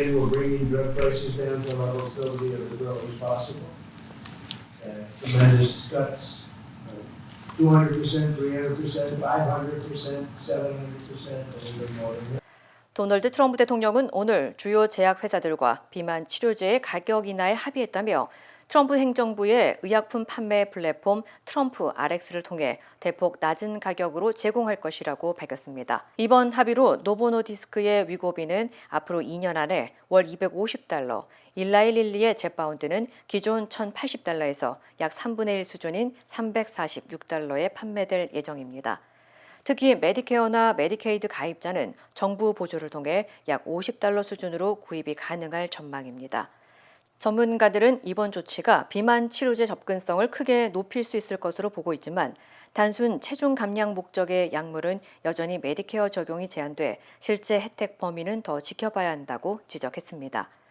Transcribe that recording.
And we're bringing drug prices down to levels that will be as low as possible. Uh, Tremendous cuts, two hundred percent, three hundred percent, five hundred percent, seven hundred percent, and even more than that. 도널드 트럼프 대통령은 오늘 주요 제약 회사들과 비만 치료제의 가격 인하에 합의했다며 트럼프 행정부의 의약품 판매 플랫폼 트럼프 RX를 통해 대폭 낮은 가격으로 제공할 것이라고 밝혔습니다. 이번 합의로 노보노디스크의 위고비는 앞으로 2년 안에 월 250달러, 일라일릴리의 제파운드는 기존 1,080달러에서 약 3분의 1 수준인 346달러에 판매될 예정입니다. 특히 메디케어나 메디케이드 가입자는 정부 보조를 통해 약 50달러 수준으로 구입이 가능할 전망입니다. 전문가들은 이번 조치가 비만 치료제 접근성을 크게 높일 수 있을 것으로 보고 있지만 단순 체중 감량 목적의 약물은 여전히 메디케어 적용이 제한돼 실제 혜택 범위는 더 지켜봐야 한다고 지적했습니다.